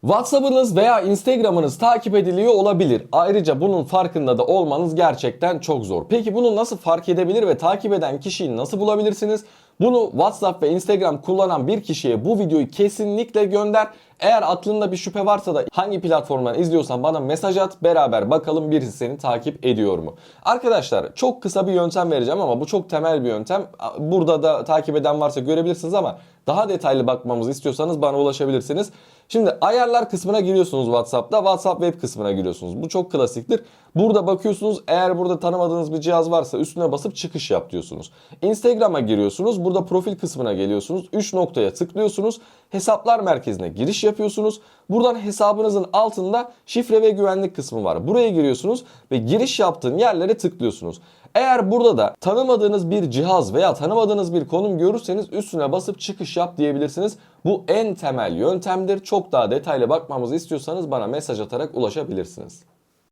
WhatsApp'ınız veya Instagram'ınız takip ediliyor olabilir. Ayrıca bunun farkında da olmanız gerçekten çok zor. Peki bunu nasıl fark edebilir ve takip eden kişiyi nasıl bulabilirsiniz? Bunu WhatsApp ve Instagram kullanan bir kişiye bu videoyu kesinlikle gönder. Eğer aklında bir şüphe varsa da hangi platformdan izliyorsan bana mesaj at. Beraber bakalım birisi seni takip ediyor mu? Arkadaşlar çok kısa bir yöntem vereceğim ama bu çok temel bir yöntem. Burada da takip eden varsa görebilirsiniz ama daha detaylı bakmamızı istiyorsanız bana ulaşabilirsiniz. Şimdi ayarlar kısmına giriyorsunuz WhatsApp'ta. WhatsApp web kısmına giriyorsunuz. Bu çok klasiktir. Burada bakıyorsunuz eğer burada tanımadığınız bir cihaz varsa üstüne basıp çıkış yap diyorsunuz. Instagram'a giriyorsunuz. Burada profil kısmına geliyorsunuz. 3 noktaya tıklıyorsunuz. Hesaplar merkezine giriş yapıyorsunuz. Buradan hesabınızın altında şifre ve güvenlik kısmı var. Buraya giriyorsunuz ve giriş yaptığın yerlere tıklıyorsunuz. Eğer burada da tanımadığınız bir cihaz veya tanımadığınız bir konum görürseniz üstüne basıp çıkış yap diyebilirsiniz. Bu en temel yöntemdir. Çok daha detaylı bakmamızı istiyorsanız bana mesaj atarak ulaşabilirsiniz.